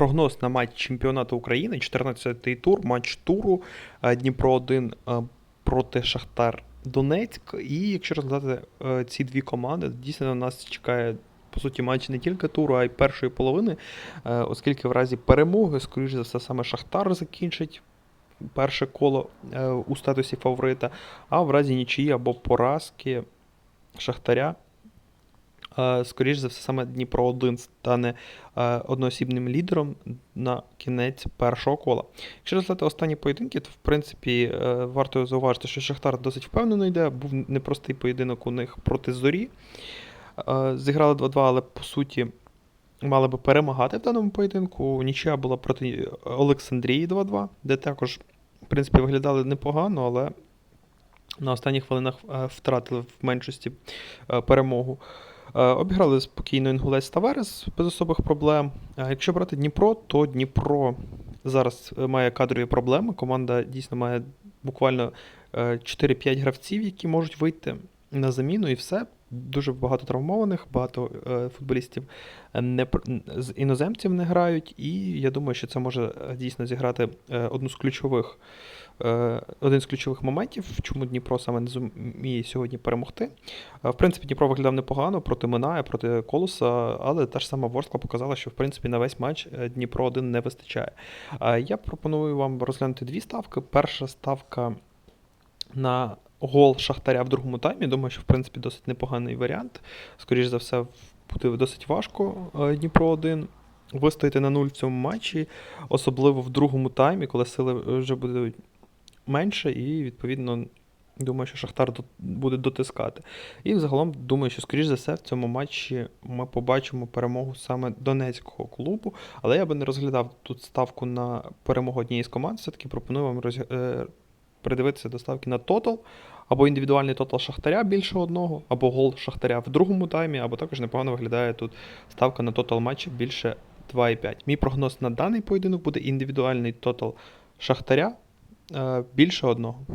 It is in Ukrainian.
прогноз на матч чемпіонату України, 14-й тур, матч туру е, Дніпро 1 е, проти Шахтар Донецьк. І якщо розглядати е, ці дві команди, дійсно на нас чекає. По суті, матч не тільки туру, а й першої половини, оскільки в разі перемоги, скоріш за все, саме Шахтар закінчить перше коло у статусі фаворита, а в разі нічиї або поразки Шахтаря Скоріш за все, саме Дніпро 1 стане одноосібним лідером на кінець першого кола. Якщо розглядати останні поєдинки, то в принципі е, варто зауважити, що Шахтар досить впевнено йде. Був непростий поєдинок у них проти зорі. Зіграли 2-2, але по суті мали би перемагати в даному поєдинку. Нічия була проти Олександрії 2-2, де також, в принципі, виглядали непогано, але на останніх хвилинах е, втратили в меншості е, перемогу. Е, Обіграли спокійно Інгулець та без особих проблем. Якщо брати Дніпро, то Дніпро зараз е, має кадрові проблеми. Команда дійсно має буквально е, 4-5 гравців, які можуть вийти на заміну, і все. Дуже багато травмованих, багато е, футболістів е, не, з іноземців не грають, і я думаю, що це може е, дійсно зіграти е, одну з ключових, е, один з ключових моментів, чому Дніпро саме не зуміє сьогодні перемогти. Е, В принципі, Дніпро виглядав непогано проти Миная, проти Колоса, але та ж сама Ворскла показала, що в принципі на весь матч е, Дніпро 1 не вистачає. Е, Я пропоную вам розглянути дві ставки. Перша ставка на гол Шахтаря в другому таймі. Думаю, що в принципі досить непоганий варіант. Скоріше за все, буде досить важко е, Дніпро 1 вистояти на нуль в цьому матчі, особливо в другому таймі, коли сили вже будуть менше, і відповідно. Думаю, що Шахтар буде дотискати. І взагалом думаю, що, скоріш за все, в цьому матчі ми побачимо перемогу саме донецького клубу. Але я би не розглядав тут ставку на перемогу однієї з команд. Все-таки пропоную вам роз... е, придивитися до ставки на тотал, або індивідуальний тотал Шахтаря більше одного, або гол Шахтаря в другому таймі, або також непогано виглядає тут ставка на тотал матчів більше 2,5. Мій прогноз на даний поєдинок буде індивідуальний тотал Шахтаря більше одного.